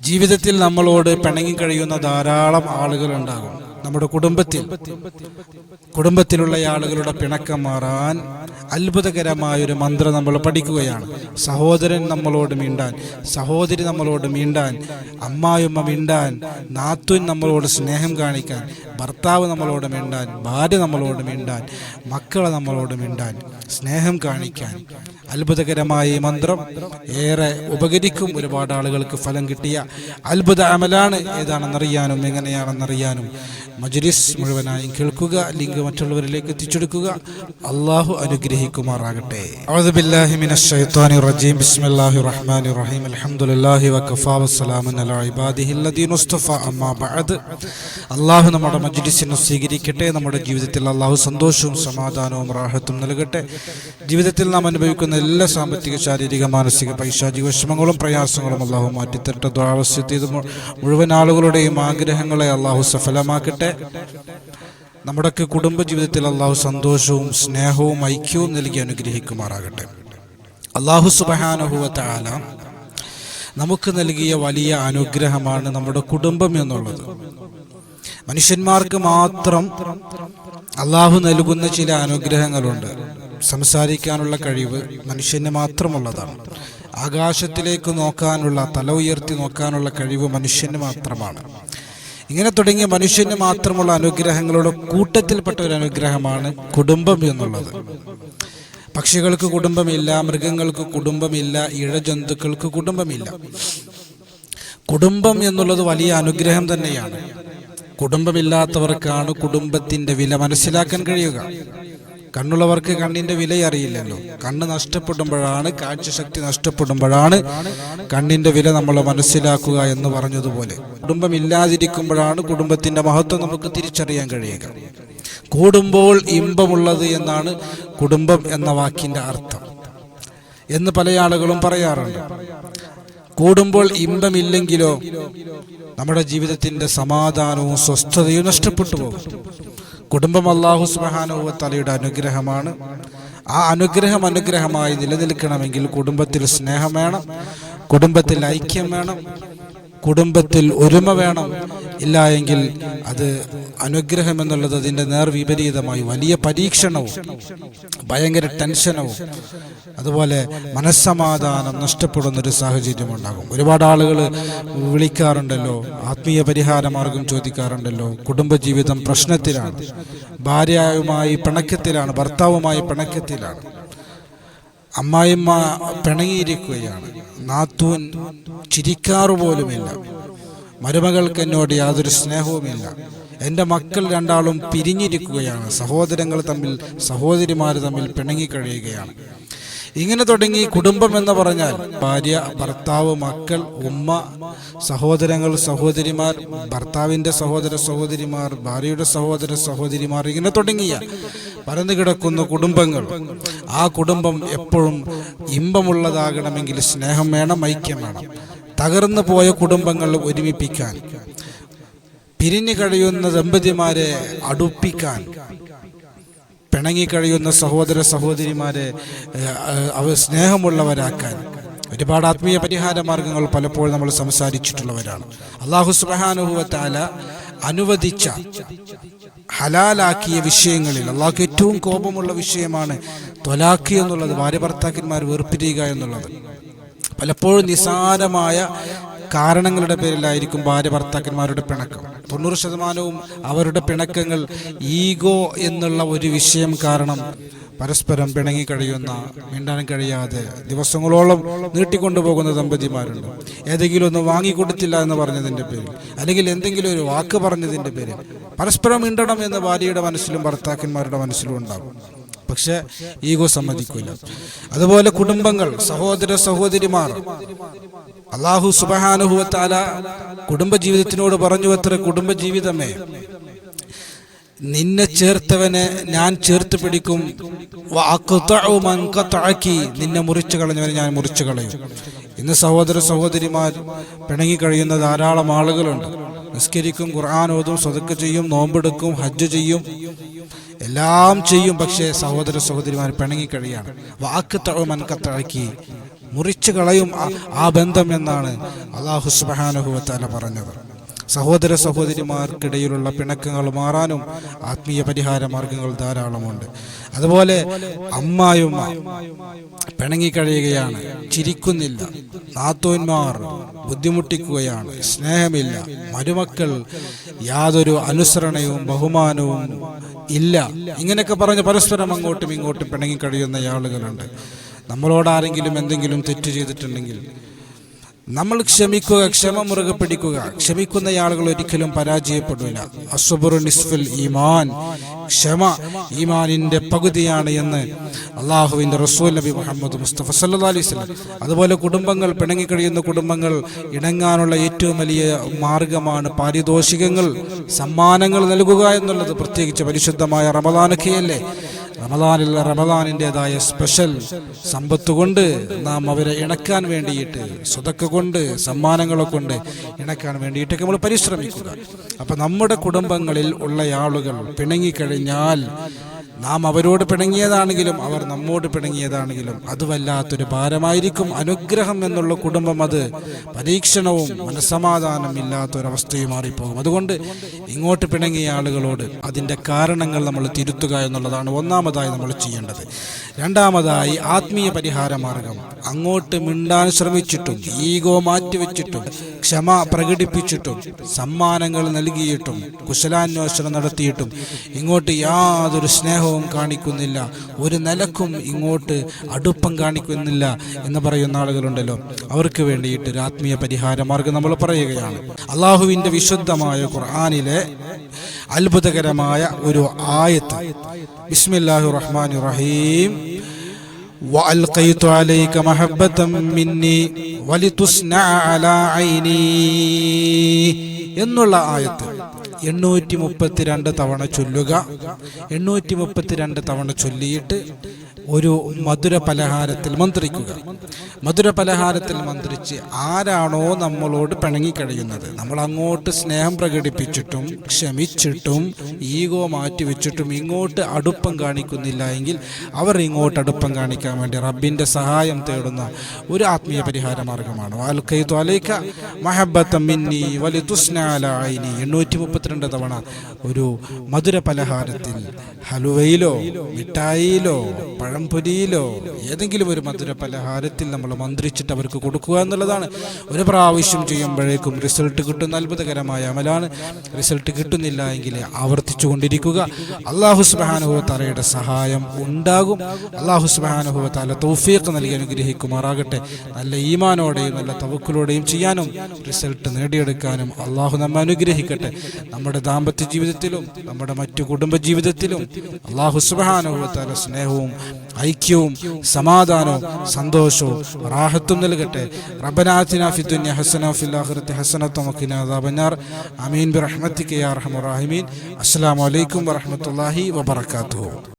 ജീവിതത്തിൽ നമ്മളോട് പിണങ്ങി കഴിയുന്ന ധാരാളം ആളുകൾ ഉണ്ടാകും. നമ്മുടെ കുടുംബത്തിൽ കുടുംബത്തിലുള്ള ആളുകളുടെ പിണക്കം മാറാൻ അത്ഭുതകരമായൊരു മന്ത്രം നമ്മൾ പഠിക്കുകയാണ്. സഹോദരൻ നമ്മളോട് മീണ്ടാൻ സഹോദരി നമ്മളോട് മീണ്ടാൻ അമ്മായിമ്മ മീണ്ടാൻ നാത്തുൻ നമ്മളോട് സ്നേഹം കാണിക്കാൻ ഭർത്താവ് നമ്മളോട് മിണ്ടാൻ ഭാര്യ നമ്മളോട് മിണ്ടാൻ മക്കളെ നമ്മളോട് മിണ്ടാൻ സ്നേഹം കാണിക്കാൻ അത്ഭുതകരമായ ഈ മന്ത്രം ഏറെ ഉപകരിക്കും. ഒരുപാട് ആളുകൾക്ക് ഫലം കിട്ടിയ അത്ഭുത അമലാണ്. ഏതാണെന്നറിയാനും എങ്ങനെയാണെന്നറിയാനും മജ്ലിസ് മുഴുവനായും കേൾക്കുക ലിങ്ക് മറ്റുള്ളവരിലേക്ക് എത്തിച്ചെടുക്കുക. അള്ളാഹു അനുഗ്രഹിക്കുമാറാകട്ടെ. അള്ളാഹു നമ്മുടെ മജ്ലിസിനെ സ്വീകരിക്കട്ടെ. നമ്മുടെ ജീവിതത്തിൽ അള്ളാഹു സന്തോഷവും സമാധാനവും റാഹത്തും നൽകട്ടെ. ജീവിതത്തിൽ നാം അനുഭവിക്കുന്ന എല്ലാ സാമ്പത്തിക ശാരീരിക മാനസിക പൈശാചിക വിഷമങ്ങളും പ്രയാസങ്ങളും അള്ളാഹു മാറ്റിത്തരട്ടെ. ദ്വാവസ്യത്തെ ഇത് മു- മുഴുവൻ ആളുകളുടെയും ആഗ്രഹങ്ങളെ അള്ളാഹു സഫലമാക്കട്ടെ. നമ്മുടെ കുടുംബ ജീവിതത്തിൽ അള്ളാഹു സന്തോഷവും സ്നേഹവും ഐക്യവും നൽകി അനുഗ്രഹിക്കുമാറാകട്ടെ. അള്ളാഹു സുബഹാനുഭവത്താല നമുക്ക് നൽകിയ വലിയ അനുഗ്രഹമാണ് നമ്മുടെ കുടുംബം എന്നുള്ളത്. മനുഷ്യന്മാർക്ക് മാത്രം അള്ളാഹു നൽകുന്ന ചില അനുഗ്രഹങ്ങളുണ്ട്. സംസാരിക്കാനുള്ള കഴിവ് മനുഷ്യന് മാത്രമുള്ളതാണ്. ആകാശത്തിലേക്ക് നോക്കാനുള്ള തല ഉയർത്തി നോക്കാനുള്ള കഴിവ് മനുഷ്യന് മാത്രമാണ്. ഇങ്ങനെ തുടങ്ങിയ മനുഷ്യന് മാത്രമുള്ള അനുഗ്രഹങ്ങളുടെ കൂട്ടത്തിൽപ്പെട്ട ഒരു അനുഗ്രഹമാണ് കുടുംബം എന്നുള്ളത്. പക്ഷികൾക്ക് കുടുംബമില്ല മൃഗങ്ങൾക്ക് കുടുംബമില്ല ഇഴജന്തുക്കൾക്ക് കുടുംബമില്ല. കുടുംബം എന്നുള്ളത് വലിയ അനുഗ്രഹം തന്നെയാണ്. കുടുംബമില്ലാത്തവർക്കാണ് കുടുംബത്തിന്റെ വില മനസ്സിലാക്കാൻ കഴിയുക. കണ്ണുള്ളവർക്ക് കണ്ണിന്റെ വില അറിയില്ലല്ലോ കണ്ണ് നഷ്ടപ്പെടുമ്പോഴാണ് കാഴ്ചശക്തി നഷ്ടപ്പെടുമ്പോഴാണ് കണ്ണിന്റെ വില നമ്മൾ മനസ്സിലാക്കുക എന്ന് പറഞ്ഞതുപോലെ. കുടുംബം ഇല്ലാതിരിക്കുമ്പോഴാണ് കുടുംബത്തിന്റെ മഹത്വം നമുക്ക് തിരിച്ചറിയാൻ കഴിയുക. കൂടുമ്പോൾ ഇമ്പമുള്ളത് എന്നാണ് കുടുംബം എന്ന വാക്കിന്റെ അർത്ഥം എന്ന് പല ആളുകളും പറയാറുണ്ട്. കൂടുമ്പോൾ ഇമ്പമില്ലെങ്കിലോ നമ്മുടെ ജീവിതത്തിന്റെ സമാധാനവും സ്വസ്ഥതയും നഷ്ടപ്പെട്ടു പോകും. കുടുംബം അള്ളാഹു സുബാനുവ തലയുടെ അനുഗ്രഹമാണ്. ആ അനുഗ്രഹം അനുഗ്രഹമായി നിലനിൽക്കണമെങ്കിൽ കുടുംബത്തിൽ സ്നേഹം വേണം കുടുംബത്തിൽ ഐക്യം വേണം കുടുംബത്തിൽ ഒരുമ വേണം. ഇല്ല എങ്കിൽ അത് അനുഗ്രഹം എന്നുള്ളത് അതിന്റെ നേർവിപരീതമായി വലിയ പരീക്ഷണവും ഭയങ്കര ടെൻഷനവും അതുപോലെ മനസ്സമാധാനം നഷ്ടപ്പെടുന്ന ഒരു സാഹചര്യം ഉണ്ടാകും ഒരുപാട് ആളുകൾ വിളിക്കാറുണ്ടല്ലോ ആത്മീയ പരിഹാര മാർഗം ചോദിക്കാറുണ്ടല്ലോ കുടുംബജീവിതം പ്രശ്നത്തിലാണ് ഭാര്യയുമായി പിണക്കത്തിലാണ് ഭർത്താവുമായി പിണക്കത്തിലാണ്. അമ്മായിമ്മ പിണങ്ങിയിരിക്കുകയാണ്. നാത്തൂൻ ചിരിക്കാറു പോലുമില്ല മരുമകൾക്ക് എന്നോട് യാതൊരു സ്നേഹവുമില്ല. എന്റെ മക്കൾ രണ്ടാളും പിരിഞ്ഞിരിക്കുകയാണ്. സഹോദരങ്ങൾ തമ്മിൽ സഹോദരിമാർ തമ്മിൽ പിണങ്ങിക്കഴിയുകയാണ് ഇങ്ങനെ തുടങ്ങി കുടുംബം എന്ന് പറഞ്ഞാൽ ഭാര്യ ഭർത്താവ് മക്കൾ ഉമ്മ സഹോദരങ്ങൾ സഹോദരിമാർ ഭർത്താവിന്റെ സഹോദര സഹോദരിമാർ ഭാര്യയുടെ സഹോദര സഹോദരിമാർ ഇങ്ങനെ തുടങ്ങിയ പരന്നു കിടക്കുന്ന കുടുംബങ്ങൾ. ആ കുടുംബം എപ്പോഴും ഇമ്പമുള്ളതാകണമെങ്കിൽ സ്നേഹം വേണം ഐക്യം വേണം. തകർന്നു പോയ കുടുംബങ്ങൾ ഒരുമിപ്പിക്കാൻ പിരിഞ്ഞു കഴിയുന്ന ദമ്പതിമാരെ അടുപ്പിക്കാൻ പിണങ്ങി കഴിയുന്ന സഹോദര സഹോദരിമാരെ ഏഹ്, സ്നേഹമുള്ളവരാക്കാൻ ഒരുപാട് ആത്മീയ പരിഹാര മാർഗങ്ങൾ പലപ്പോഴും നമ്മൾ സംസാരിച്ചിട്ടുള്ളവരാണ്. അള്ളാഹു സുബാനുഭവത്താല അനുവദിച്ച ഹലാലാക്കിയ വിഷയങ്ങളിൽ അള്ളാഹ്ക്ക് ഏറ്റവും കോപമുള്ള വിഷയമാണ് തൊലാക്കി എന്നുള്ളത് ഭാര്യ ഭർത്താക്കന്മാർ വേർപിരിയുക എന്നുള്ളത്. പലപ്പോഴും നിസാരമായ കാരണങ്ങളുടെ പേരിലായിരിക്കും ഭാര്യ ഭർത്താക്കന്മാരുടെ പിണക്കം. തൊണ്ണൂറ് ശതമാനവും അവരുടെ പിണക്കങ്ങൾ ഈഗോ എന്നുള്ള ഒരു വിഷയം കാരണം പരസ്പരം പിണങ്ങി കഴിയുന്ന മിണ്ടാൻ കഴിയാതെ ദിവസങ്ങളോളം നീട്ടിക്കൊണ്ടുപോകുന്ന ദമ്പതിമാരുണ്ട്. ഏതെങ്കിലും ഒന്ന് വാങ്ങിക്കൊടുത്തില്ല എന്ന് പറഞ്ഞതിന്റെ പേരിൽ അല്ലെങ്കിൽ എന്തെങ്കിലും ഒരു വാക്ക് പറഞ്ഞതിന്റെ പേരിൽ പരസ്പരം മിണ്ടണം എന്ന് ഭാര്യയുടെ മനസ്സിലും ഭർത്താക്കന്മാരുടെ മനസ്സിലും ഉണ്ടാകും. പക്ഷെ ഈഗോ സമ്മതിക്കില്ല അതുപോലെ കുടുംബങ്ങൾ സഹോദര സഹോദരിമാർ. അള്ളാഹു സുബഹാനുഭവത്താല കുടുംബജീവിതത്തിനോട് പറഞ്ഞു അത്ര കുടുംബജീവിതമേ. നിന്നെ ചേർത്തവനെ ഞാൻ ചേർത്ത് പിടിക്കും. നിന്നെ മുറിച്ചു കളഞ്ഞവനെ ഞാൻ മുറിച്ചു കളയും. ഇന്ന് സഹോദര സഹോദരിമാർ പിണങ്ങി കഴിയുന്ന ധാരാളം ആളുകളുണ്ട്. നിസ്കരിക്കും ഖുർആൻ ഓതും സ്വതക്ക് ചെയ്യും നോമ്പെടുക്കും ഹജ്ജ് ചെയ്യും. എല്ലാം ചെയ്യും. പക്ഷേ സഹോദര സഹോദരിമാർ പിണങ്ങി കഴിയാണ് വാക്ക് തഴമൻ കത്തഴക്കി മുറിച്ചു കളയും ആ ബന്ധം എന്നാണ് അള്ളാഹു സുബാനുഭവത്താല പറഞ്ഞത്. സഹോദര സഹോദരിമാർക്കിടയിലുള്ള പിണക്കങ്ങൾ മാറാനും ആത്മീയ പരിഹാര മാർഗങ്ങൾ ധാരാളമുണ്ട്. അതുപോലെ അമ്മായുമ്മ പിണങ്ങിക്കഴിയുകയാണ്. ചിരിക്കുന്നില്ല. നാത്തോന്മാർ ബുദ്ധിമുട്ടിക്കുകയാണ്. സ്നേഹമില്ല. മരുമക്കൾ യാതൊരു അനുസരണയും ബഹുമാനവും ഇല്ല. ഇങ്ങനെയൊക്കെ പറഞ്ഞ് പരസ്പരം അങ്ങോട്ടും ഇങ്ങോട്ടും പിണങ്ങിക്കഴിയുന്ന ആളുകളുണ്ട്. നമ്മളോട് ആരെങ്കിലും എന്തെങ്കിലും തെറ്റ് ചെയ്തിട്ടുണ്ടെങ്കിൽ നമ്മൾ ക്ഷമിക്കുക ക്ഷമ മുറുകെ പിടിക്കുക. ക്ഷമിക്കുന്ന ആളുകൾ ഒരിക്കലും പരാജയപ്പെടില്ല അസുബുറു നിസ്ഫുൽ ഈമാൻ. ക്ഷമ ഈമാനിന്റെ പകുതിയാണ് എന്ന് അള്ളാഹുവിന്റെ റസൂൽ നബി മുഹമ്മദ് മുസ്തഫ സല്ലാ അലൈഹി അതുപോലെ കുടുംബങ്ങൾ പിണങ്ങിക്കഴിയുന്ന കുടുംബങ്ങൾ ഇണങ്ങാനുള്ള ഏറ്റവും വലിയ മാർഗമാണ് പാരിതോഷികങ്ങൾ. സമ്മാനങ്ങൾ നൽകുക എന്നുള്ളത് പ്രത്യേകിച്ച് പരിശുദ്ധമായ റമദാനൊക്കെയല്ലേ? റമദാനിൽ റമദാനിന്റെതായ സ്പെഷ്യൽ സമ്പത്ത് കൊണ്ട് നാം അവരെ ഇണക്കാൻ വേണ്ടിയിട്ട് സ്വതക്ക കൊണ്ട് സമ്മാനങ്ങളെ കൊണ്ട് ഇണക്കാൻ വേണ്ടിയിട്ടൊക്കെ നമ്മൾ പരിശ്രമിക്കുക. അപ്പം നമ്മുടെ കുടുംബങ്ങളിൽ ഉള്ള ആളുകൾ പിണങ്ങിക്കഴിഞ്ഞാൽ നാം അവരോട് പിണങ്ങിയതാണെങ്കിലും അവർ നമ്മോട് പിണങ്ങിയതാണെങ്കിലും അത് വല്ലാത്തൊരു ഭാരമായിരിക്കും അനുഗ്രഹം എന്നുള്ള കുടുംബം അത്. പരീക്ഷണവും മനസമാധാനം ഇല്ലാത്തൊരവസ്ഥയും മാറിപ്പോകും. അതുകൊണ്ട് ഇങ്ങോട്ട് പിണങ്ങിയ ആളുകളോട് അതിന്റെ കാരണങ്ങൾ നമ്മൾ തിരുത്തുക എന്നുള്ളതാണ് ഒന്നാമതായി നമ്മൾ ചെയ്യേണ്ടത്. രണ്ടാമതായി ആത്മീയ പരിഹാര മാർഗം. അങ്ങോട്ട് മിണ്ടാൻ ശ്രമിച്ചിട്ടും ഈഗോ മാറ്റിവെച്ചിട്ടും ക്ഷമ പ്രകടിപ്പിച്ചിട്ടും സമ്മാനങ്ങൾ നൽകിയിട്ടും കുശലാന്വേഷണം നടത്തിയിട്ടും ഇങ്ങോട്ട് യാതൊരു സ്നേഹവും കാണിക്കുന്നില്ല ഒരു നിലക്കും ഇങ്ങോട്ട് അടുപ്പം കാണിക്കുന്നില്ല എന്ന് പറയുന്ന ആളുകളുണ്ടല്ലോ അവർക്ക് വേണ്ടിയിട്ട് ഒരു ആത്മീയ പരിഹാര മാർഗം നമ്മൾ പറയുകയാണ് അള്ളാഹുവിൻ്റെ വിശുദ്ധമായ ഖുർആാനിലെ അത്ഭുതകരമായ ഒരു ആയത്ത് ബിസ്മില്ലാഹി റഹ്മാൻ റഹീം وألقيت عليك محبة مني ولتصنع على عيني എന്നുള്ള ആയത്ത് എണ്ണൂറ്റി മുപ്പത്തിരണ്ട് തവണ ചൊല്ലുക. എണ്ണൂറ്റി മുപ്പത്തിരണ്ട് തവണ ചൊല്ലിയിട്ട് ഒരു മധുര പലഹാരത്തിൽ മന്ത്രിക്കുക. മധുര പലഹാരത്തിൽ മന്ത്രിച്ച് ആരാണോ നമ്മളോട് പിണങ്ങിക്കഴിയുന്നത്. നമ്മൾ അങ്ങോട്ട് സ്നേഹം പ്രകടിപ്പിച്ചിട്ടും ക്ഷമിച്ചിട്ടും ഈഗോ മാറ്റിവെച്ചിട്ടും ഇങ്ങോട്ട് അടുപ്പം കാണിക്കുന്നില്ല എങ്കിൽ അവർ ഇങ്ങോട്ട് അടുപ്പം കാണിക്കാൻ വേണ്ടി റബ്ബിന്റെ സഹായം തേടുന്ന ഒരു ആത്മീയ പരിഹാര മാർഗമാണ്. അലൈക്ക മഹബത്തം മിന്നി വലി തുസ്നാലായിനി എണ്ണൂറ്റി മുപ്പത്തിരണ്ട് തവണ ഒരു മധുര പലഹാരത്തിൽ. ഹലുവയിലോ മിഠായിയിലോ പഴംപൊരിയിലോ ഏതെങ്കിലും ഒരു മധുര പലഹാരത്തിൽ നമ്മൾ മന്ത്രിച്ചിട്ട് അവർക്ക് കൊടുക്കുക എന്നുള്ളതാണ്. ഒരു പ്രാവശ്യം ചെയ്യുമ്പോഴേക്കും റിസൾട്ട് കിട്ടുന്ന അത്ഭുതകരമായ അമലാണ്. റിസൾട്ട് കിട്ടുന്നില്ല എങ്കിൽ ആവർത്തിച്ചു കൊണ്ടിരിക്കുക അള്ളാഹു സുബാനുഭവ തലയുടെ സഹായം ഉണ്ടാകും. അള്ളാഹു സുബാനുഭവ തല തൗഫീഖ് നൽകി അനുഗ്രഹിക്കുമാറാകട്ടെ. നല്ല ഈമാനോടെയും നല്ല തവക്കിലൂടെയും ചെയ്യാനും റിസൾട്ട് നേടിയെടുക്കാനും അള്ളാഹു നമ്മെ അനുഗ്രഹിക്കട്ടെ. നമ്മുടെ ദാമ്പത്യ ജീവിതത്തിലും നമ്മുടെ മറ്റു കുടുംബ ജീവിതത്തിലും അള്ളാഹു സുബാനുഭവത്താല തല സ്നേഹവും ഐക്യവും സമാധാനവും സന്തോഷവും റാഹത്തും നൽകട്ടെ. റബ്ബനാത്തിന ഫി ദുനിയ ഹസന റഹീമീൻ. അസ്സലാമു അലൈക്കും വറഹ്മത്തുള്ളാഹി വബറകാതുഹു